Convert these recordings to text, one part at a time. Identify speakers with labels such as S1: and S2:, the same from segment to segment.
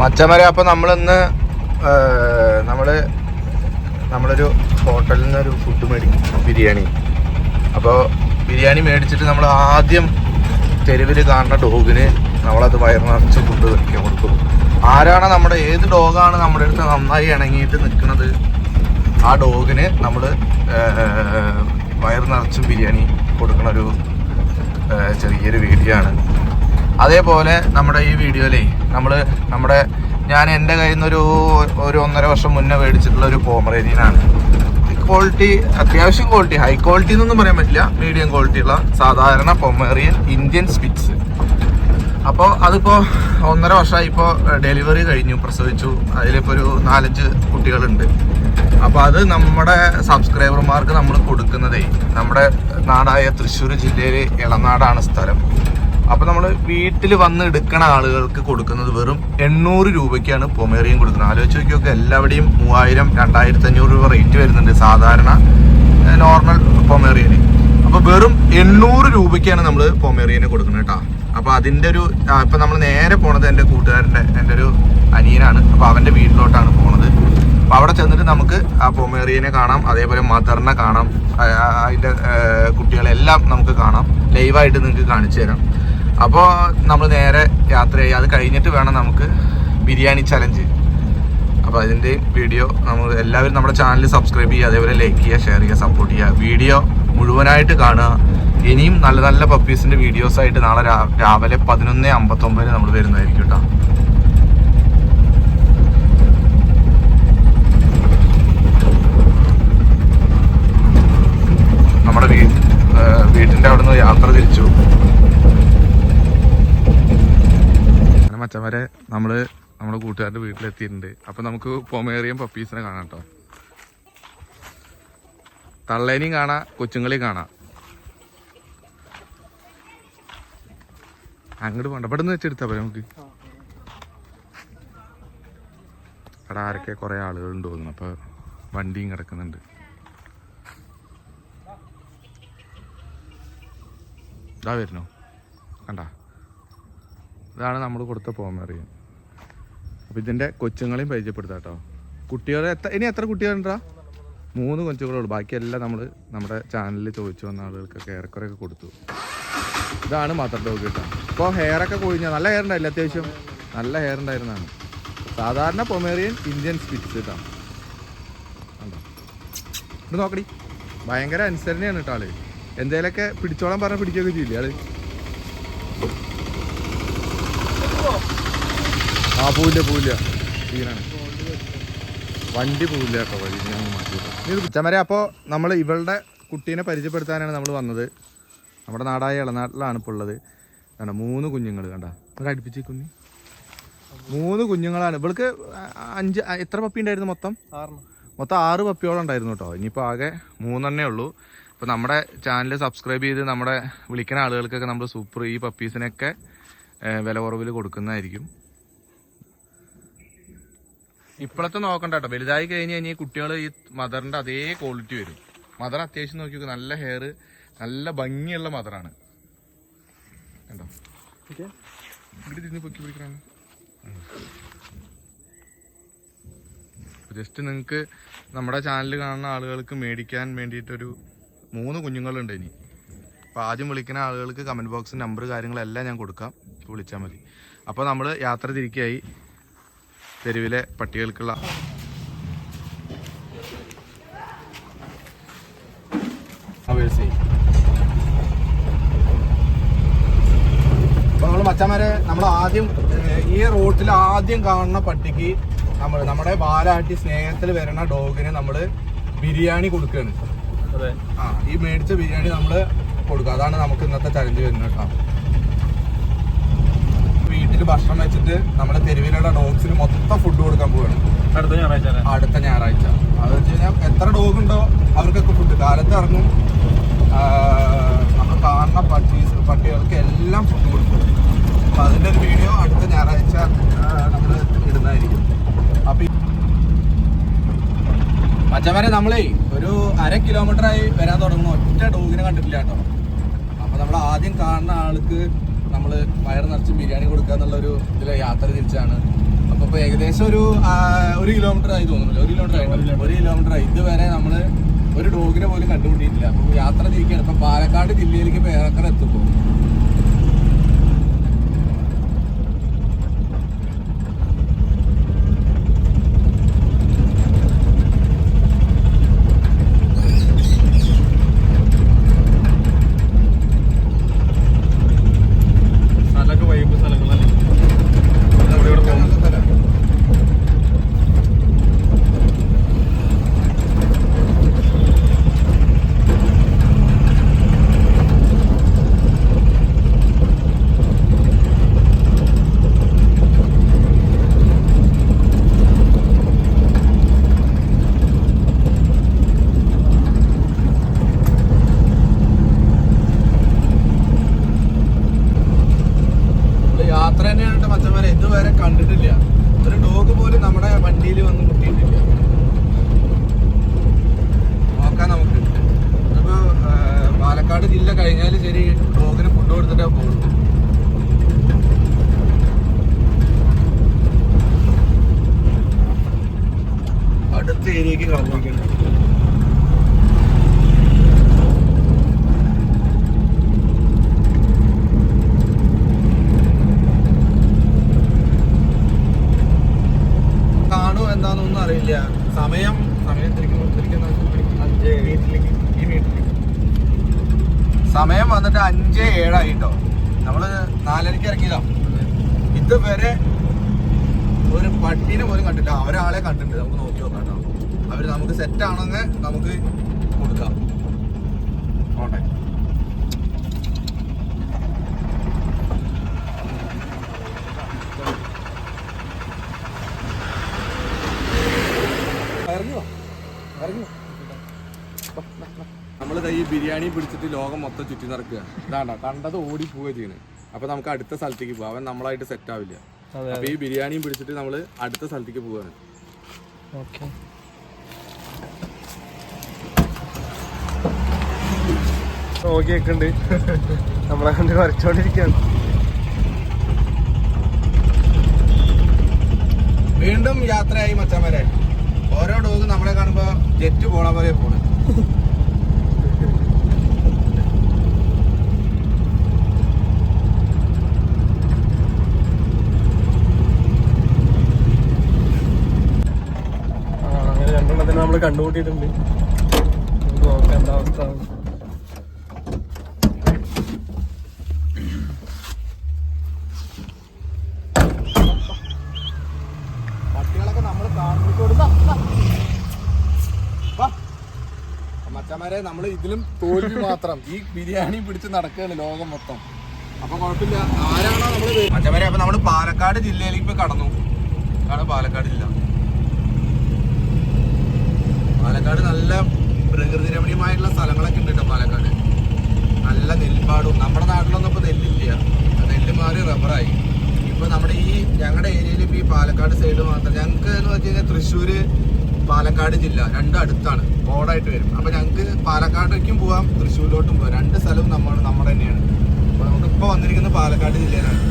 S1: മച്ചമര അപ്പൊ നമ്മളിന്ന് നമ്മൾ നമ്മൾ നമ്മളൊരു ഹോട്ടലിൽ നിന്ന് ഒരു ഫുഡ് മേടിക്കും ബിരിയാണി. അപ്പോൾ ബിരിയാണി മേടിച്ചിട്ട് നമ്മൾ ആദ്യം തെരുവിൽ കാണുന്ന ഡോഗിന് നമ്മളത് വയറ് നിറച്ച് ഫുഡ് വെക്കാൻ കൊടുക്കും. ആരാണ് നമ്മുടെ ഏത് ഡോഗാണ് നമ്മുടെ അടുത്ത് നന്നായി ഇണങ്ങിയിട്ട് നിൽക്കുന്നത് ആ ഡോഗിന് നമ്മൾ വയറ് നിറച്ചും ബിരിയാണി കൊടുക്കണ ഒരു ചെറിയൊരു വീഡിയോ ആണ്. അതേപോലെ നമ്മുടെ ഈ വീഡിയോയിലേ നമ്മൾ നമ്മുടെ ഞാൻ എന്റെ കയ്യിൽ നിന്നൊരു ഒരു ഒന്നര വർഷം മുന്നേ മേടിച്ചിട്ടുള്ള ഒരു പോമറേനിയനാണ്. ക്വാളിറ്റി അത്യാവശ്യം ക്വാളിറ്റി ഹൈ ക്വാളിറ്റി എന്നൊന്നും പറയാൻ പറ്റില്ല. മീഡിയം ക്വാളിറ്റി ഉള്ള സാധാരണ പൊമേറിയൻ ഇന്ത്യൻ സ്പിറ്റ്സ് അപ്പോൾ അതിപ്പോൾ ഒന്നര വർഷമായി ഇപ്പോൾ ഡെലിവറി കഴിഞ്ഞു പ്രസവിച്ചു. അതിലിപ്പോൾ ഒരു നാലഞ്ച് കുട്ടികളുണ്ട്. അപ്പോൾ അത് നമ്മുടെ സബ്സ്ക്രൈബർമാർക്ക് നമ്മൾ കൊടുക്കുന്നതേ നമ്മുടെ നാടായ തൃശ്ശൂർ ജില്ലയിലെ ഇളനാടാണ് സ്ഥലം. അപ്പോൾ നമ്മൾ വീട്ടിൽ വന്ന് എടുക്കണ ആളുകൾക്ക് കൊടുക്കുന്നത് വെറും എണ്ണൂറ് രൂപയ്ക്കാണ് പൊമേറിയൻ കൊടുക്കുന്നത്. ആലോചിച്ച് നോക്കിയൊക്കെ എല്ലാവിടെയും മൂവായിരം രണ്ടായിരത്തി അഞ്ഞൂറ് രൂപ റേറ്റ് വരുന്നുണ്ട് സാധാരണ നോർമൽ പൊമേറിയന്. അപ്പോൾ വെറും എണ്ണൂറ് രൂപയ്ക്കാണ് നമ്മൾ പൊമേറിയന് കൊടുക്കുന്നത് കേട്ടോ. അപ്പോൾ അതിന്റെ ഒരു ഇപ്പൊ നമ്മൾ നേരെ പോണത് എന്റെ കൂട്ടുകാരന്റെ എന്റെ ഒരു അനിയനാണ്. അപ്പോൾ അവന്റെ വീട്ടിലോട്ടാണ് പോണത്. അപ്പോൾ അവിടെ ചെന്നിട്ട് നമുക്ക് ആ പൊമേറിയനെ കാണാം അതേപോലെ മദറിനെ കാണാം അതിന്റെ കുട്ടികളെല്ലാം നമുക്ക് കാണാം. ലൈവായിട്ട് നിങ്ങൾക്ക് കാണിച്ചു തരാം. അപ്പോൾ നമ്മൾ നേരെ യാത്ര ചെയ്യുക അത് കഴിഞ്ഞിട്ട് വേണം നമുക്ക് ബിരിയാണി ചലഞ്ച് അപ്പോൾ അതിന്റെ വീഡിയോ നമ്മൾ എല്ലാവരും നമ്മുടെ ചാനൽ സബ്സ്ക്രൈബ് ചെയ്യുക അതേപോലെ ലൈക്ക് ചെയ്യുക ഷെയർ ചെയ്യുക സപ്പോർട്ട് ചെയ്യുക. വീഡിയോ മുഴുവനായിട്ട് കാണുക. ഇനിയും നല്ല നല്ല പപ്പീസിന്റെ വീഡിയോസായിട്ട് നാളെ രാവിലെ പതിനൊന്ന് അമ്പത്തൊമ്പതിന് നമ്മൾ വരുന്നതായിരിക്കും കേട്ടോ നമ്മുടെ വീ ഏർ വീട്ടിന്റെ അവിടെ നിന്ന് യാത്ര തിരിച്ചു അങ്ങനെ വരെ നമ്മൾ നമ്മുടെ കൂട്ടുകാരുടെ വീട്ടിലെത്തിയിട്ടുണ്ട്. അപ്പൊ നമുക്ക് പൊമേറിയം പപ്പീസിനെ കാണാം കേട്ടോ തള്ളേനെയും കാണാം കൊച്ചുങ്ങളെയും കാണാം. അങ്ങോട്ട് പോണ്ട. ഇവിടെ നിന്ന് വെച്ചെടുത്താ പോലെ നമുക്ക്. അവിടെ ആരൊക്കെ കുറെ ആളുകളുണ്ട് തോന്നുന്നു. അപ്പൊ വണ്ടിയും കിടക്കുന്നുണ്ട്. ഇതാ വരുന്നു. കണ്ട? ഇതാണ് നമ്മൾ കൊടുത്ത പോമറിയൻ. അപ്പോൾ ഇതിന്റെ കൊച്ചുങ്ങളെയും പരിചയപ്പെടുത്താം കേട്ടോ. കുട്ടികളെ എത്ര ഇനി എത്ര കുട്ടികളുണ്ടാ? മൂന്ന് കൊച്ചുകളുള്ളൂ ബാക്കിയെല്ലാം നമ്മൾ നമ്മുടെ ചാനലിൽ ചോദിച്ചു വന്ന ആളുകൾക്കൊക്കെ ഏറെക്കുറെയൊക്കെ കൊടുത്തു. ഇതാണ് മദർ ഡോഗ് കേട്ടോ ഇപ്പോൾ ഹെയറൊക്കെ കൊഴിഞ്ഞ നല്ല ഹെയർ ഉണ്ടായില്ല അത്യാവശ്യം? നല്ല ഹെയർ ഉണ്ടായിരുന്നാണ് സാധാരണ പൊമേറിയൻ ഇന്ത്യൻ സ്പിറ്റ്സ് കേട്ടോ ഇത് നോക്കടി. ഭയങ്കര അനുസരണയാണ് കേട്ടോ ആൾ. എന്തേലൊക്കെ പിടിച്ചോളാൻ പറഞ്ഞാൽ പിടിക്കുകയൊക്കെ ചെയ്യില്ലേ ആൾ? പോവില്ല പോവില്ല. തീരാണ് വണ്ടി പോവില്ല കേട്ടോ വഴി ഞാൻ മാറ്റി ചമര അപ്പോൾ നമ്മൾ ഇവളുടെ കുട്ടീനെ പരിചയപ്പെടുത്താനാണ് നമ്മൾ വന്നത്. നമ്മുടെ നാടായ ഇളനാട്ടിലാണ് ഇപ്പോൾ ഉള്ളത്. കണ്ട മൂന്ന് കുഞ്ഞുങ്ങൾ കണ്ട? നമുക്ക് അടുപ്പിച്ച് കുഞ്ഞി. മൂന്ന് കുഞ്ഞുങ്ങളാണ്. ഇവൾക്ക് അഞ്ച് എത്ര പപ്പി ഉണ്ടായിരുന്നു മൊത്തം? മൊത്തം ആറ് പപ്പിയോളം ഉണ്ടായിരുന്നു കേട്ടോ. ഇനിയിപ്പോൾ ആകെ മൂന്നെണ്ണേ ഉള്ളൂ. ഇപ്പോൾ നമ്മുടെ ചാനൽ സബ്സ്ക്രൈബ് ചെയ്ത് നമ്മുടെ വിളിക്കുന്ന ആളുകൾക്കൊക്കെ നമ്മൾ സൂപ്പർ ഈ പപ്പീസിനൊക്കെ വില കുറവിൽ കൊടുക്കുന്നതായിരിക്കും. ഇപ്പോഴത്തെ നോക്കണ്ട കേട്ടോ വലുതായി കഴിഞ്ഞ് കഴിഞ്ഞാൽ കുട്ടികൾ ഈ മദറിന്റെ അതേ ക്വാളിറ്റി വരും. മദർ അത്യാവശ്യം നോക്കി നല്ല ഹെയർ നല്ല ഭംഗിയുള്ള മദറാണ് കണ്ടോ? ഇവിടെ തിരിഞ്ഞ് പൊക്കി പിടിക്കണം. ജസ്റ്റ് നിങ്ങൾക്ക് നമ്മുടെ ചാനൽ കാണുന്ന ആളുകൾക്ക് മേടിക്കാൻ വേണ്ടിയിട്ടൊരു മൂന്ന് കുഞ്ഞുങ്ങളുണ്ട് ഇനി. അപ്പോൾ ആദ്യം വിളിക്കുന്ന ആളുകൾക്ക് കമന്റ് ബോക്സ് നമ്പർ കാര്യങ്ങളെല്ലാം ഞാൻ കൊടുക്കാം. വിളിച്ചാൽ മതി. അപ്പോൾ നമ്മൾ യാത്ര തിരിക്കായി. തെരുവിലെ പട്ടികൾക്കുള്ള മച്ചാമാരെ നമ്മൾ മച്ചന്മാരെ നമ്മൾ ആദ്യം ഈ റോട്ടിൽ ആദ്യം കാണുന്ന പട്ടിക്ക് നമ്മൾ നമ്മുടെ ബാലാട്ടി സ്നേഹത്തിൽ വരുന്ന ഡോഗിന് നമ്മൾ ബിരിയാണി കൊടുക്കുകയാണ്
S2: അതെ.
S1: ആ ഈ മേടിച്ച ബിരിയാണി നമ്മൾ കൊടുക്കുക അതാണ് നമുക്ക് ഇന്നത്തെ ചലഞ്ച് വരുന്നത് കേട്ടോ. വീട്ടിൽ ഭക്ഷണം വെച്ചിട്ട് നമ്മുടെ തെരുവിലുള്ള ഡോഗ്സിന് മൊത്തം ഫുഡ് കൊടുക്കാൻ പോവാണ്.
S2: അടുത്ത ഞായറാഴ്ച
S1: അടുത്ത ഞായറാഴ്ച. അത് വെച്ച് കഴിഞ്ഞാൽ എത്ര ഡോഗ് ഉണ്ടോ അവർക്കൊക്കെ ഫുഡ് കാലത്ത് ഇറങ്ങും. നമ്മൾ കാണുന്ന പട്ടീസ് പട്ടികൾക്ക് എല്ലാം ഫുഡ് കൊടുക്കും. അപ്പൊ അതിന്റെ ഒരു വീഡിയോ അടുത്ത ഞായറാഴ്ച നമ്മൾ ഇടുന്നതായിരിക്കും. അപ്പൊ മച്ചവരെ നമ്മളേ ഒരു അര കിലോമീറ്ററായി വരാൻ തുടങ്ങുന്നു. ഒറ്റ ഡോഗിനെ കണ്ടിട്ടില്ല കേട്ടോ. അപ്പൊ നമ്മൾ ആദ്യം കാണുന്ന ആൾക്ക് നമ്മൾ വയർ നിറച്ച് ബിരിയാണി കൊടുക്കുക എന്നുള്ളൊരു ഇതിലെ യാത്ര തിരിച്ചാണ്. അപ്പോൾ ഇപ്പൊ ഏകദേശം ഒരു ഒരു കിലോമീറ്റർ ആയി തോന്നുന്നു ഒരു കിലോമീറ്റർ ആയി ഒരു കിലോമീറ്റർ ആയി. ഇതുവരെ നമ്മൾ ഒരു ഡോഗിനെ പോലും കണ്ടുപിടിയിട്ടില്ല അപ്പോൾ യാത്ര തിരിക്കുകയാണ് ഇപ്പൊ പാലക്കാട് ജില്ലയിലേക്ക് ഇപ്പൊ ഏറെക്കര എത്തുമ്പോ
S3: സ്ഥലമൊക്കെ വൈബ് സ്ഥലങ്ങളല്ലേ
S1: നമ്മൾ യാത്ര തന്നെയാണ് കേട്ടോ മച്ചന്മാരെ ഇതുവരെ കണ്ടിട്ടില്ല ഒരു ഡോഗ് പോലും നമ്മുടെ വണ്ടിയിൽ വന്ന് മുട്ടിയിട്ടില്ല നോക്കാം നമുക്ക് അപ്പൊ പാലക്കാട് ജില്ല കഴിഞ്ഞാൽ ശരി ഡോഗിന് ഫുഡ് കൊടുത്തിട്ടേ പോകുള്ളൂ അടുത്ത ഏരിയക്ക് കളഞ്ഞിരിക്കണം കാണുമോ എന്താണെന്നൊന്നും അറിയില്ല സമയം സമയം തിരിക്കുന്നു
S3: അഞ്ച് വീട്ടിലേക്ക് ഈ വീട്ടിലേക്ക്
S1: സമയം വന്നിട്ട് അഞ്ച് ഏഴായി കേട്ടോ നമ്മൾ നാലരക്ക് ഇറങ്ങിയതാ. ഇതുവരെ ഒരു പട്ടീനെ പോലും കണ്ടില്ല അവരാളെ കണ്ടിട്ടുണ്ട് നമുക്ക് നോക്കി നോക്കാം കേട്ടോ. അവർ നമുക്ക് സെറ്റ് ആണെങ്കിൽ നമുക്ക് കൊടുക്കാം. കോട്ടെ ബിരിയാണി പിടിച്ചിട്ട് ലോകം മൊത്തം ചുറ്റി നടക്കുക. ഇതാണ്ട കണ്ടത് ഓടി പോവുക ചെയ്യുന്നത് അപ്പൊ നമുക്ക് അടുത്ത സ്ഥലത്തേക്ക് പോവാം. അവൻ നമ്മളായിട്ട് സെറ്റ് ആവില്ല. അപ്പൊ ഈ ബിരിയാണിയും പിടിച്ചിട്ട് നമ്മൾ അടുത്ത സ്ഥലത്തേക്ക് പോവാണ്.
S3: ഓക്കെ. നമ്മളെ കണ്ട് വരച്ചോണ്ടിരിക്കാണ്.
S1: വീണ്ടും യാത്രയായി മച്ചാമരെ ഓരോ ഡോഗ് നമ്മളെ കാണുമ്പോ ജെറ്റ് പോണ പോലെ പോണ്
S3: ആ അങ്ങനെ രണ്ടെണ്ണത്തിന് നമ്മൾ കണ്ടുകൂട്ടിയിട്ടുണ്ട് നോക്കാം എന്താ അവസ്ഥ.
S1: പട്ടികളൊക്കെ നമ്മൾ നമ്മൾ ഇതിലും തോൽവി മാത്രം. ഈ ബിരിയാണി പിടിച്ച് നടക്കുകയാണ് ലോകം മൊത്തം. അപ്പൊ കുഴപ്പമില്ല. ആരാണോ നമ്മൾ മച്ചമാരെ അപ്പൊ നമ്മൾ പാലക്കാട് ജില്ലയിലേക്ക് ഇപ്പൊ കടന്നു. ഇതാണ് പാലക്കാട് ജില്ല. പാലക്കാട് നല്ല പ്രകൃതി രമണീയമായിട്ടുള്ള സ്ഥലങ്ങളൊക്കെ ഉണ്ട് കേട്ടോ പാലക്കാട്. നല്ല നെൽപ്പാടും. നമ്മുടെ നാട്ടിലൊന്നും ഇപ്പൊ നെല്ലില്ല. നെല്ല് മാറി റബ്ബറായി. ഇപ്പൊ നമ്മുടെ ഈ ഞങ്ങളുടെ ഏരിയയിൽ ഇപ്പൊ ഈ പാലക്കാട് സൈഡ് മാത്രം ഞങ്ങൾക്ക് എന്ന് വെച്ച് കഴിഞ്ഞാൽ തൃശ്ശൂര് പാലക്കാട് ജില്ല രണ്ടും അടുത്താണ്. ബോർഡായിട്ട് വരും. അപ്പൊ ഞങ്ങൾക്ക് പാലക്കാടേക്കും പോവാം തൃശ്ശൂരിലോട്ടും പോവാം. രണ്ട് സ്ഥലവും നമ്മൾ നമ്മുടെ തന്നെയാണ്. അപ്പോൾ നമുക്ക് ഇപ്പൊ വന്നിരിക്കുന്നത് പാലക്കാട് ജില്ലയിലാണ്.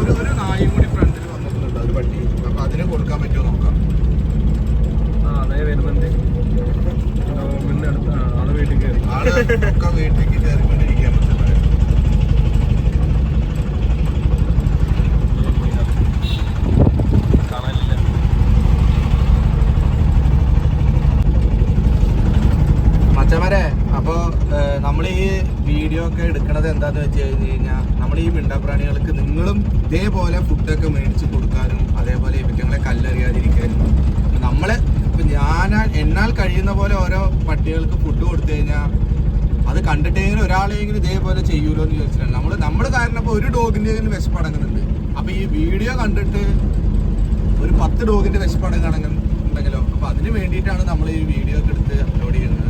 S1: ഒരു ഒരു നായും കൂടി ഫ്രണ്ടിൽ പട്ടി അപ്പൊ അതിന് കൊടുക്കാൻ പറ്റുമോ നോക്കാം.
S3: ആ അതേ വരുന്നുണ്ട്. വീട്ടിൽ കയറി.
S1: ആൾ ഒക്കെ വീട്ടിലേക്ക് കയറിക്കൊണ്ടിരിക്കാൻ പറ്റുന്നത്
S3: കാണാനില്ല
S1: മച്ചമാരെ അപ്പോ നമ്മൾ ഈ വീഡിയോ ഒക്കെ എടുക്കണത് എന്താന്ന് വെച്ച് കഴിഞ്ഞ് കഴിഞ്ഞാൽ നമ്മൾ ഈ മിണ്ടാപ്രാണികൾക്ക് നിങ്ങളും ഇതേപോലെ ഫുഡൊക്കെ മേടിച്ച് കൊടുക്കാനും അതേപോലെ ഇവറ്റങ്ങളെ കല്ലെറിയാതിരിക്കാനും. നമ്മൾ ഇപ്പം ഞാൻ എന്നാൽ കഴിയുന്ന പോലെ ഓരോ പട്ടികൾക്ക് ഫുഡ് കൊടുത്തു കഴിഞ്ഞാൽ അത് കണ്ടിട്ടെങ്കിലും ഒരാളെങ്കിലും ഇതേപോലെ ചെയ്യൂലോ എന്ന് ചോദിച്ചിട്ടാണ് നമ്മൾ നമ്മൾ കാരണം ഇപ്പോൾ ഒരു ഡോഗിന്റെ വിശപ്പടങ്ങുന്നുണ്ട് അപ്പോൾ ഈ വീഡിയോ കണ്ടിട്ട് ഒരു പത്ത് ഡോഗിന്റെ വിശപ്പടങ്ങാണെങ്കിൽ ഉണ്ടെങ്കിലോ അപ്പൊ അതിന് വേണ്ടിയിട്ടാണ് നമ്മൾ ഈ വീഡിയോ ഒക്കെ എടുത്ത് അപ്ലോഡ് ചെയ്യുന്നത്.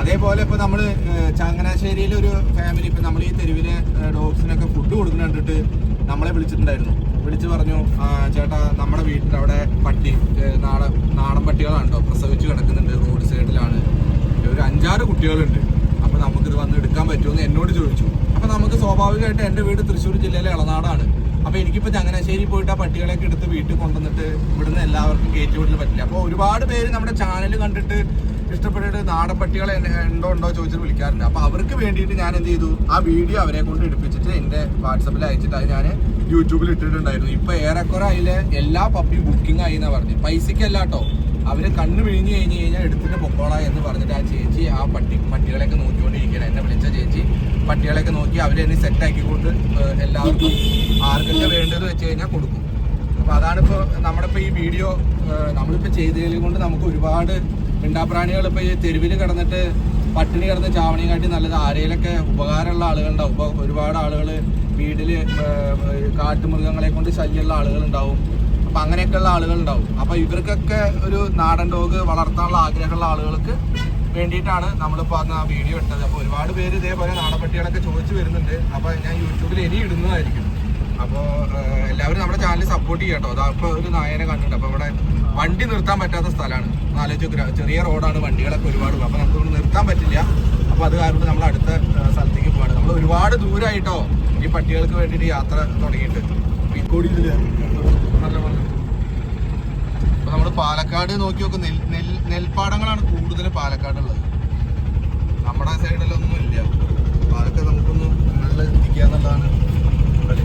S1: അതേപോലെ ഇപ്പൊ നമ്മൾ ചങ്ങനാശ്ശേരിയിലെ ഒരു ഫാമിലി ഇപ്പൊ നമ്മൾ ഈ തെരുവിലെ ഡോഗ്സിനൊക്കെ ഫുഡ് കൊടുക്കുന്ന കണ്ടിട്ട് നമ്മളെ വിളിച്ചിട്ടുണ്ടായിരുന്നു. വിളിച്ചു പറഞ്ഞു ചേട്ടാ നമ്മുടെ വീട്ടിൽ അവിടെ പട്ടി നാടൻ നാടൻ പട്ടികളാണോ പ്രസവിച്ച് കിടക്കുന്നുണ്ട് റോഡ് സൈഡിലാണ് ഒരു അഞ്ചാറ് കുട്ടികളുണ്ട്. അപ്പൊ അപ്പോൾ നമുക്കിത് വന്ന് എടുക്കാൻ പറ്റുമെന്ന് എന്നോട് ചോദിച്ചു. അപ്പോൾ നമുക്ക് സ്വാഭാവികമായിട്ട് എന്റെ വീട് തൃശ്ശൂർ ജില്ലയിലെ ഇളനാടാണ് അപ്പോൾ എനിക്കിപ്പോൾ ചങ്ങനാശ്ശേരി പോയിട്ട് ആ പട്ടികളെയൊക്കെ എടുത്ത് വീട്ടിൽ കൊണ്ടുവന്നിട്ട് ഇവിടുന്ന് എല്ലാവർക്കും കയറ്റി വിടൽ പറ്റില്ല. അപ്പോൾ ഒരുപാട് പേര് നമ്മുടെ ചാനൽ കണ്ടിട്ട് ഇഷ്ടപ്പെട്ടിട്ട് നാടൻ പട്ടികളെ ഉണ്ടോ ഉണ്ടോ ചോദിച്ചിട്ട് വിളിക്കാറുണ്ട്. അപ്പോൾ അവർക്ക് വേണ്ടിയിട്ട് ഞാൻ എന്ത് ചെയ്തു? ആ വീഡിയോ അവരെ കൊണ്ട് എടുപ്പിച്ചിട്ട് എന്റെ വാട്സപ്പിൽ അയച്ചിട്ട് അത് ഞാൻ യൂട്യൂബിൽ ഇട്ടിട്ടുണ്ടായിരുന്നു. ഇപ്പോൾ ഏറെക്കുറെ അതിലെ എല്ലാ പപ്പിയും ബുക്കിംഗ് ആയി എന്നാണ് പറഞ്ഞു. പൈസയ്ക്കല്ല അവർ കണ്ണു വിഴിഞ്ഞു കഴിഞ്ഞു കഴിഞ്ഞാൽ എടുത്തിട്ട് പൊക്കോളാ എന്ന് പറഞ്ഞിട്ട് ആ ചേച്ചി ആ പട്ടി പട്ടികളെയൊക്കെ നോക്കിക്കൊണ്ടിരിക്കണം എന്നെ വിളിച്ച ചേച്ചി പട്ടികളെയൊക്കെ നോക്കി അവരെ എന്നെ സെറ്റ് ആക്കിക്കൊണ്ട് ഏഹ്, എല്ലാവർക്കും ആർക്കൊക്കെ വേണ്ടത് വെച്ച് കഴിഞ്ഞാൽ കൊടുക്കും. അപ്പൊ അതാണ് ഇപ്പോൾ നമ്മുടെ ഇപ്പോൾ ഈ വീഡിയോ നമ്മളിപ്പോൾ ചെയ്തതിൽ കൊണ്ട് നമുക്ക് ഒരുപാട് മിണ്ടാപ്രാണികൾ ഇപ്പോൾ ഈ തെരുവിൽ കിടന്നിട്ട് പട്ടിണി കിടന്ന് ചാവണിയും കാട്ടി നല്ലത് ആരെയിലൊക്കെ ഉപകാരമുള്ള ആളുകളുണ്ടാവും ഇപ്പോൾ ഒരുപാട് ആളുകൾ വീട്ടിൽ കാട്ടുമൃഗങ്ങളെ കൊണ്ട് ശല്യമുള്ള ആളുകളുണ്ടാവും. അപ്പൊ അങ്ങനെയൊക്കെയുള്ള ആളുകൾ ഉണ്ടാവും അപ്പൊ ഇവർക്കൊക്കെ ഒരു നാടൻ ഡോഗ് വളർത്താനുള്ള ആഗ്രഹമുള്ള ആളുകൾക്ക് വേണ്ടിയിട്ടാണ് നമ്മളിപ്പോൾ അന്ന് ആ വീഡിയോ ഇട്ടത്. അപ്പോൾ ഒരുപാട് പേര് ഇതേപോലെ നാടൻ പട്ടികളൊക്കെ ചോദിച്ചു വരുന്നുണ്ട്. അപ്പോൾ ഞാൻ യൂട്യൂബിൽ ഇനി ഇടുന്നതായിരിക്കും. അപ്പോൾ എല്ലാവരും നമ്മുടെ ചാനൽ സപ്പോർട്ട് ചെയ്യാം കേട്ടോ അതാ ഇപ്പോൾ ഒരു നായനെ കണ്ടിട്ടുണ്ട് അപ്പോൾ ഇവിടെ വണ്ടി നിർത്താൻ പറ്റാത്ത സ്ഥലമാണ്. നാലോചിച്ച് ചെറിയ റോഡാണ് വണ്ടികളൊക്കെ ഒരുപാട് അപ്പോൾ നമുക്ക് നിർത്താൻ പറ്റില്ല. അപ്പോൾ അത് കാരണം നമ്മൾ അടുത്ത സ്ഥലത്തേക്ക് പോവാണ്. നമ്മൾ ഒരുപാട് ദൂരമായിട്ടോ ഈ പട്ടികൾക്ക് വേണ്ടിയിട്ട് യാത്ര തുടങ്ങിയിട്ട്. അപ്പൊ നമ്മൾ പാലക്കാട് നോക്കി നോക്കും നെൽ നെൽ നെൽപ്പാടങ്ങളാണ് കൂടുതൽ പാലക്കാടുള്ളത്. നമ്മുടെ സൈഡിലൊന്നും ഇല്ല. അപ്പൊ അതൊക്കെ നമുക്കൊന്ന് നല്ല എത്തിക്കാന്നുള്ളതാണ് ഇവിടെ.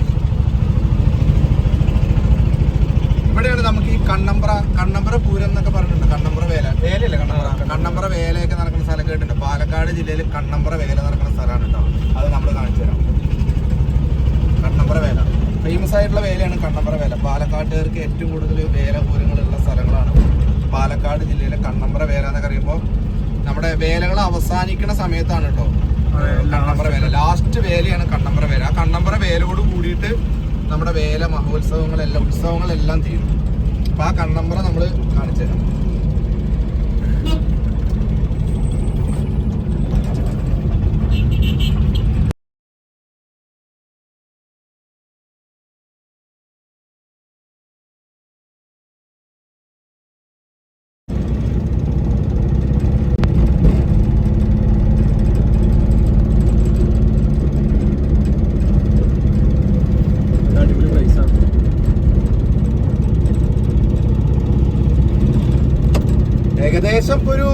S1: ഇവിടെയാണ് നമുക്ക് ഈ കണ്ണമ്പ്ര പൂരം എന്നൊക്കെ പറഞ്ഞിട്ടുണ്ട്. കണ്ണമ്പ്ര വേല. വേലയല്ലേ കണ്ണമ്പ്ര കണ്ണമ്പ്ര വേലയൊക്കെ നടക്കുന്ന സ്ഥലം കേട്ടിട്ടുണ്ട്. പാലക്കാട് ജില്ലയിൽ കണ്ണമ്പ്ര വേല നടക്കുന്ന സ്ഥലമാണ് കേട്ടോ. അത് നമ്മൾ കാണിച്ചു തരാം. കണ്ണമ്പ്ര വേല. ഫേമസ് ആയിട്ടുള്ള വേലയാണ് കണ്ണമ്പ്ര വേല. പാലക്കാട്ടുകാർക്ക് ഏറ്റവും കൂടുതൽ വേല പൂരങ്ങളുള്ള സ്ഥലങ്ങളാണ് പാലക്കാട് ജില്ലയിലെ കണ്ണമ്പ്ര വേല എന്നൊക്കെ അറിയുമ്പോൾ നമ്മുടെ വേലകൾ അവസാനിക്കുന്ന സമയത്താണ് കേട്ടോ. കണ്ണമ്പ്ര വേല. ലാസ്റ്റ് വേലയാണ് കണ്ണമ്പ്ര വേല. ആ കണ്ണമ്പ്ര വേലയോട് കൂടിയിട്ട് നമ്മുടെ വേല മഹോത്സവങ്ങളെല്ലാം ഉത്സവങ്ങളെല്ലാം തീരും. അപ്പൊ ആ കണ്ണമ്പറ നമ്മൾ കാണിച്ചു തരാം
S3: അടിപൊളി പ്രൈസാണ്
S1: ഏകദേശം ഇപ്പൊ ഒരു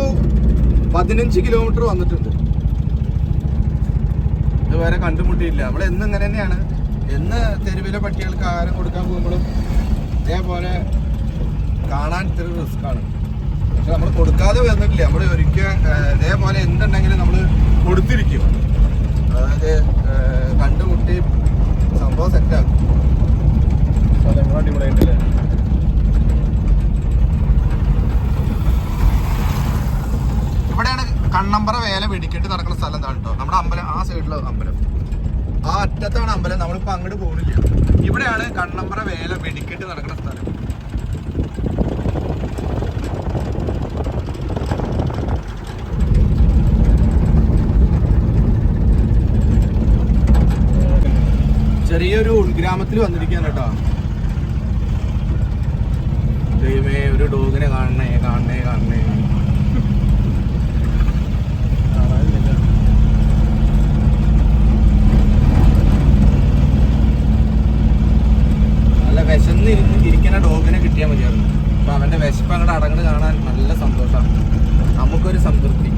S1: പതിനഞ്ച് കിലോമീറ്റർ വന്നിട്ടുണ്ട്. ഇതുവരെ കണ്ടുമുട്ടിയില്ല. നമ്മൾ എന്ന് ഇങ്ങനെ തന്നെയാണ്. എന്ന് തെരുവിലെ പട്ടികൾക്ക് ആഹാരം കൊടുക്കാൻ പോകുമ്പോഴും ഇതേപോലെ കാണാൻ ഇത്തിരി റിസ്ക് ആണ്. പക്ഷെ നമ്മൾ കൊടുക്കാതെ വന്നിട്ടില്ല. നമ്മൾ ഒരിക്കൽ ഇതേപോലെ എന്തുണ്ടെങ്കിലും നമ്മൾ കൊടുത്തിരിക്കും. അതായത് കണ്ടുമുട്ടി സംഭവം സെറ്റാക്കും
S3: അടിപൊളിയായിട്ടല്ലേ?
S1: ഇവിടെയാണ് കണ്ണമ്പറ വേല വെടിക്കെട്ട് നടക്കുന്ന സ്ഥലം എന്താണ് കേട്ടോ നമ്മുടെ അമ്പലം ആ സൈഡിലെ അമ്പലം. ആ അറ്റത്താണ് അമ്പലം. നമ്മളിപ്പോ അങ്ങോട്ട് പോകുന്നില്ല ഇവിടെയാണ് കണ്ണമ്പറ വേല വെടിക്കെട്ട് നടക്കുന്ന സ്ഥലം. ചെറിയൊരു ഉൾഗ്രാമത്തിൽ വന്നിരിക്കുകയാണ് കേട്ടോ ദൈവമേ ഒരു ഡോഗിനെ കാണണേ കാണണേ കാണണേ
S3: കാണാനില്ല
S1: നല്ല വിശന്ന് ഇരിക്കുന്ന ഡോഗിനെ കിട്ടിയാൽ മതിയായിരുന്നു. അപ്പൊ അവന്റെ വിശപ്പ് അങ്ങോട്ട് അടങ്ങട് കാണാൻ നല്ല സന്തോഷമാണ് നമുക്കൊരു സംതൃപ്തി.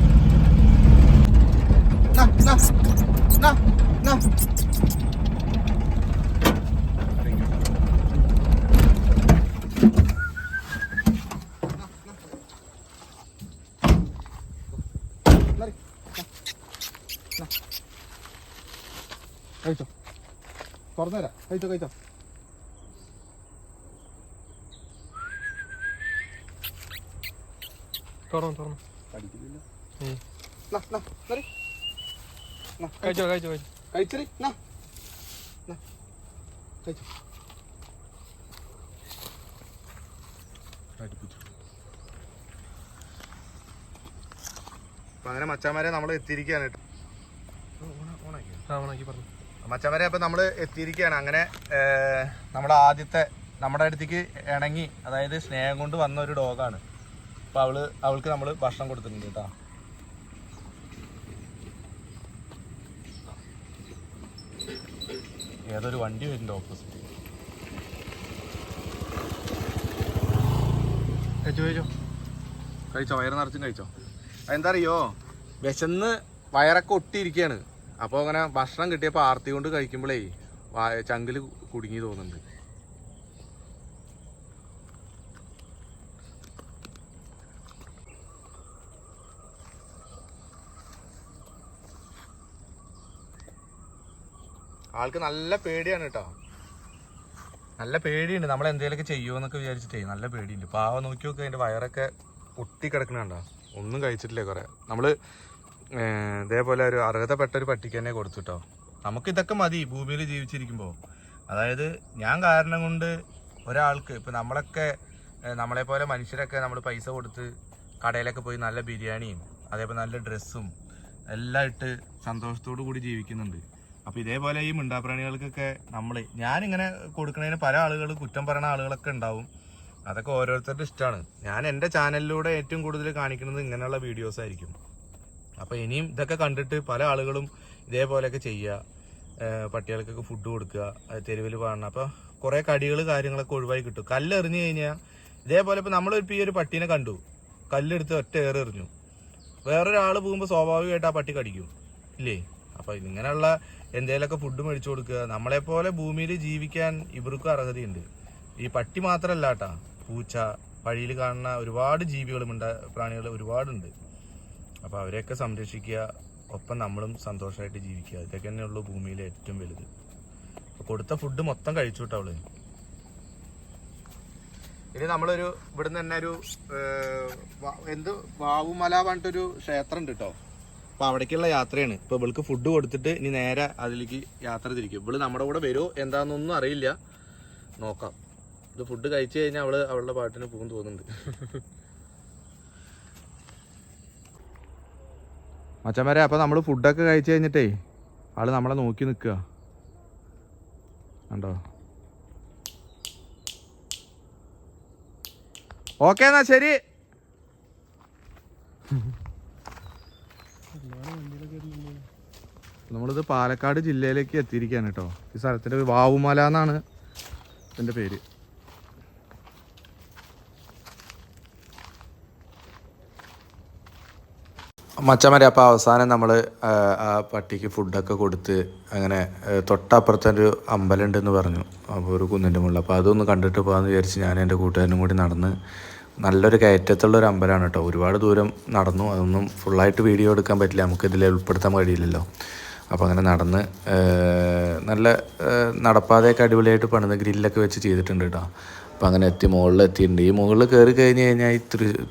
S1: കഴിച്ചോ. തുറന്നുതരാം കഴിച്ചോ കഴിച്ചോ.
S3: തുറന്നു തുറന്നു. കഴിച്ചോ കഴിച്ചോ. കഴിച്ചോ.
S1: കഴിച്ചോ. അങ്ങനെ മച്ചാമാരെ നമ്മൾ എത്തിയിരിക്കുകയാണ് കേട്ടോ. മച്ചാമാരെ അപ്പൊ നമ്മൾ എത്തിയിരിക്കുകയാണ് അങ്ങനെ നമ്മുടെ ആദ്യത്തെ നമ്മുടെ അടുത്തേക്ക് ഇണങ്ങി അതായത് സ്നേഹം കൊണ്ട് വന്ന ഒരു ഡോഗാണ്. അപ്പൊ അവൾ അവൾക്ക് നമ്മൾ ഭക്ഷണം കൊടുത്തിട്ടുണ്ട് കേട്ടോ. ഏതൊരു വണ്ടി വരുന്നുണ്ട് ഓപ്പോസിറ്റ് കഴിച്ചോ കഴിച്ചോ? കഴിച്ചോ വയറ് നിറച്ചും കഴിച്ചോ? എന്താ അറിയോ വിശന്ന് വയറൊക്കെ ഒട്ടിയിരിക്കുകയാണ്. അപ്പോൾ അങ്ങനെ ഭക്ഷണം കിട്ടിയപ്പോൾ ആർത്തി കൊണ്ട് കഴിക്കുമ്പോഴേ ചങ്കിൽ കുടുങ്ങി തോന്നുന്നുണ്ട്. ആൾക്ക് നല്ല പേടിയാണ് കേട്ടോ നല്ല പേടിയുണ്ട്. നമ്മൾ എന്തെങ്കിലുമൊക്കെ ചെയ്യുമെന്നൊക്കെ വിചാരിച്ചിട്ടേ നല്ല പേടിയുണ്ട്. പാവ നോക്കി നോക്കി അതിന്റെ വയറൊക്കെ ഒട്ടി കിടക്കണുണ്ടോ? ഒന്നും കഴിച്ചിട്ടില്ല കുറേ. നമ്മൾ ഇതേപോലെ ഒരു അർഹതപ്പെട്ട ഒരു പട്ടിക്ക് തന്നെ കൊടുത്തു കേട്ടോ നമുക്കിതൊക്കെ മതി ഭൂമിയിൽ ജീവിച്ചിരിക്കുമ്പോൾ അതായത് ഞാൻ കാരണം കൊണ്ട് ഒരാൾക്ക് ഇപ്പം നമ്മളൊക്കെ നമ്മളെപ്പോലെ മനുഷ്യരൊക്കെ നമ്മൾ പൈസ കൊടുത്ത് കടയിലൊക്കെ പോയി നല്ല ബിരിയാണിയും അതേപോലെ നല്ല ഡ്രസ്സും എല്ലാം ഇട്ട് സന്തോഷത്തോടു കൂടി ജീവിക്കുന്നുണ്ട്. അപ്പോൾ ഇതേപോലെ ഈ മിണ്ടാപ്രാണികൾക്കൊക്കെ നമ്മൾ ഞാനിങ്ങനെ കൊടുക്കുന്നതിന് പല ആളുകൾ കുറ്റം പറയുന്ന ആളുകളൊക്കെ ഉണ്ടാവും. അതൊക്കെ ഓരോരുത്തരുടെ ഇഷ്ടമാണ് ഞാൻ എന്റെ ചാനലിലൂടെ ഏറ്റവും കൂടുതൽ കാണിക്കുന്നത് ഇങ്ങനെയുള്ള വീഡിയോസ് ആയിരിക്കും. അപ്പോൾ ഇനിയും ഇതൊക്കെ കണ്ടിട്ട് പല ആളുകളും ഇതേപോലെയൊക്കെ ചെയ്യുക. പട്ടികൾക്കൊക്കെ ഫുഡ് കൊടുക്കുക തെരുവിൽ പാടണം. അപ്പോൾ കുറേ കടികൾ കാര്യങ്ങളൊക്കെ ഒഴിവായി കിട്ടും. കല്ലെറിഞ്ഞു കഴിഞ്ഞാൽ ഇതേപോലെ ഇപ്പോൾ നമ്മളൊരു ഈ ഒരു പട്ടീനെ കണ്ടു. കല്ലെടുത്ത് ഒറ്റ ഏറെറിഞ്ഞു വേറൊരാൾ പോകുമ്പോൾ സ്വാഭാവികമായിട്ട് ആ പട്ടി കടിക്കും. ഇല്ലേ? അപ്പോൾ ഇങ്ങനെയുള്ള എന്തെങ്കിലുമൊക്കെ ഫുഡ് മേടിച്ചു കൊടുക്കുക. നമ്മളെപ്പോലെ ഭൂമിയിൽ ജീവിക്കാൻ ഇവർക്കും അർഹതയുണ്ട്. ഈ പട്ടി മാത്രമല്ല കേട്ടാ പൂച്ച വഴിയിൽ കാണുന്ന ഒരുപാട് ജീവികളുമുണ്ട് പ്രാണികൾ ഒരുപാടുണ്ട്. അപ്പോൾ അവരെയൊക്കെ സംരക്ഷിക്കുക ഒപ്പം നമ്മളും സന്തോഷമായിട്ട് ജീവിക്കുക. ഇതൊക്കെ തന്നെയുള്ളൂ ഭൂമിയിലെ ഏറ്റവും വലുത്. കൊടുത്ത ഫുഡ് മൊത്തം കഴിച്ചു കേട്ടോ അവൾ. ഇനി നമ്മളൊരു ഇവിടുന്ന് തന്നെ ഒരു എന്ത് വാവുമല പറഞ്ഞിട്ടൊരു ക്ഷേത്രം ഉണ്ട് കേട്ടോ അപ്പൊ അവിടേക്കുള്ള യാത്രയാണ്. ഇപ്പൊ ഇവൾക്ക് ഫുഡ് കൊടുത്തിട്ട് ഇനി നേരെ അതിലേക്ക് യാത്ര തിരിക്കും. ഇവൾ നമ്മുടെ കൂടെ വരുമോ എന്താണെന്നൊന്നും അറിയില്ല. നോക്കാം. ഇത് ഫുഡ് കഴിച്ചു കഴിഞ്ഞാൽ അവൾ അവളുടെ പാട്ടിന് പോകും തോന്നുന്നുണ്ട്. മച്ചന്മാരെ അപ്പൊ നമ്മൾ ഫുഡൊക്കെ കഴിച്ചു കഴിഞ്ഞിട്ടേ ആൾ നമ്മളെ നോക്കി നിൽക്കുക കണ്ടോ? ഓക്കെ എന്നാ ശരി. നമ്മളിത് പാലക്കാട് ജില്ലയിലേക്ക് എത്തിയിരിക്കുകയാണ് കേട്ടോ. ഈ സ്ഥലത്തിന്റെ വാവുമല എന്നാണ് ഇതിന്റെ പേര്. മച്ചമരെ അപ്പോൾ അവസാനം നമ്മൾ ആ പട്ടിക്ക് ഫുഡൊക്കെ കൊടുത്ത് അങ്ങനെ തൊട്ടപ്പുറത്തൊരു അമ്പലമുണ്ടെന്ന് പറഞ്ഞു. അപ്പോൾ ഒരു കുന്നിന്റെ മുകളിൽ. അപ്പോൾ അതൊന്ന് കണ്ടിട്ട് പോകാമെന്ന് വിചാരിച്ച് ഞാൻ എന്റെ കൂട്ടുകാരനും കൂടി നടന്ന് നല്ലൊരു കയറ്റത്തുള്ള ഒരു അമ്പലമാണ് കേട്ടോ. ഒരുപാട് ദൂരം നടന്നു. അതൊന്നും ഫുള്ളായിട്ട് വീഡിയോ എടുക്കാൻ പറ്റില്ല. നമുക്ക് ഇതിൽ ഉൾപ്പെടുത്താൻ കഴിയില്ലല്ലോ. അപ്പോൾ അങ്ങനെ നടന്ന് നല്ല നടപ്പാതയൊക്കെ അടിപൊളിയായിട്ട് പണിത് ഗ്രില്ലൊക്കെ വെച്ച് ചെയ്തിട്ടുണ്ട് കേട്ടോ. അപ്പോൾ അങ്ങനെ എത്തി മുകളിൽ എത്തിയിട്ടുണ്ട് ഈ മുകളിൽ കയറി കഴിഞ്ഞ് കഴിഞ്ഞാൽ ഈ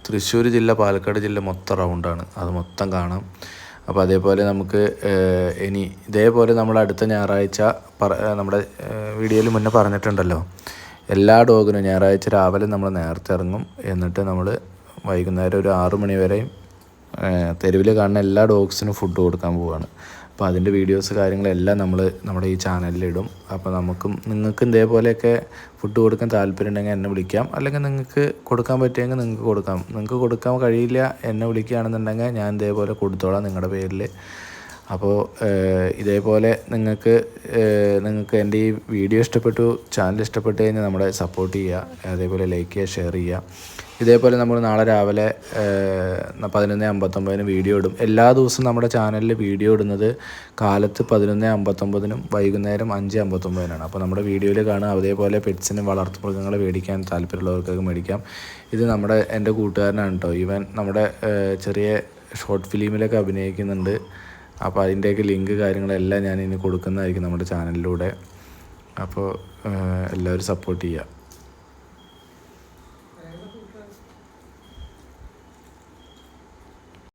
S1: തൃശ്ശൂർ ജില്ല പാലക്കാട് ജില്ല മൊത്തം റൗണ്ടാണ് അത് മൊത്തം കാണാം. അപ്പോൾ അതേപോലെ നമുക്ക് ഇനി ഇതേപോലെ നമ്മൾ അടുത്ത ഞായറാഴ്ച നമ്മുടെ വീഡിയോയിൽ മുന്നേ പറഞ്ഞിട്ടുണ്ടല്ലോ. എല്ലാ ഡോഗിനും ഞായറാഴ്ച രാവിലെ നമ്മൾ നേരത്തെ ഇറങ്ങും. എന്നിട്ട് നമ്മൾ വൈകുന്നേരം ഒരു ആറു മണി വരെയും തെരുവിൽ കാണുന്ന എല്ലാ ഡോഗ്സിനും ഫുഡ് കൊടുക്കാൻ പോവുകയാണ് അപ്പോൾ അതിന്റെ വീഡിയോസ് കാര്യങ്ങളെല്ലാം നമ്മൾ നമ്മുടെ ഈ ചാനലിലിടും അപ്പോൾ നമുക്കും നിങ്ങൾക്കും ഇതേപോലെയൊക്കെ ഫുഡ് കൊടുക്കാൻ താല്പര്യം ഉണ്ടെങ്കിൽ എന്നെ വിളിക്കാം. അല്ലെങ്കിൽ നിങ്ങൾക്ക് കൊടുക്കാൻ പറ്റുമെങ്കിൽ നിങ്ങൾക്ക് കൊടുക്കാം. നിങ്ങൾക്ക് കൊടുക്കാൻ കഴിയില്ല എന്നെ വിളിക്കുകയാണെന്നുണ്ടെങ്കിൽ ഞാൻ ഇതേപോലെ കൊടുത്തോളാം നിങ്ങളുടെ പേരിൽ അപ്പോൾ ഇതേപോലെ നിങ്ങൾക്ക് നിങ്ങൾക്ക് എന്റെ ഈ വീഡിയോ ഇഷ്ടപ്പെട്ടു ചാനൽ ഇഷ്ടപ്പെട്ടു കഴിഞ്ഞാൽ നമ്മളെ സപ്പോർട്ട് ചെയ്യുക അതേപോലെ ലൈക്ക് ചെയ്യുക ഷെയർ ചെയ്യുക. ഇതേപോലെ നമ്മൾ നാളെ രാവിലെ പതിനൊന്ന് അമ്പത്തൊമ്പതിന് വീഡിയോ ഇടും. എല്ലാ ദിവസവും നമ്മുടെ ചാനലിൽ വീഡിയോ ഇടുന്നത് കാലത്ത് പതിനൊന്ന് അമ്പത്തൊമ്പതിനും വൈകുന്നേരം അഞ്ച് അമ്പത്തൊമ്പതിനാണ്. അപ്പോൾ നമ്മുടെ വീഡിയോയിൽ കാണുക അതേപോലെ പെറ്റ്സിന് വളർത്തു മൃഗങ്ങളെ മേടിക്കാൻ താല്പര്യമുള്ളവർക്കൊക്കെ മേടിക്കാം. ഇത് നമ്മുടെ എന്റെ കൂട്ടുകാരനാണ് കേട്ടോ ഇവൻ നമ്മുടെ ചെറിയ ഷോർട്ട് ഫിലിമിലൊക്കെ അഭിനയിക്കുന്നുണ്ട്. അപ്പോൾ അതിന്റെയൊക്കെ ലിങ്ക് കാര്യങ്ങളെല്ലാം ഞാൻ ഇനി കൊടുക്കുന്നതായിരിക്കും നമ്മുടെ ചാനലിലൂടെ. അപ്പോൾ എല്ലാവരും സപ്പോർട്ട് ചെയ്യുക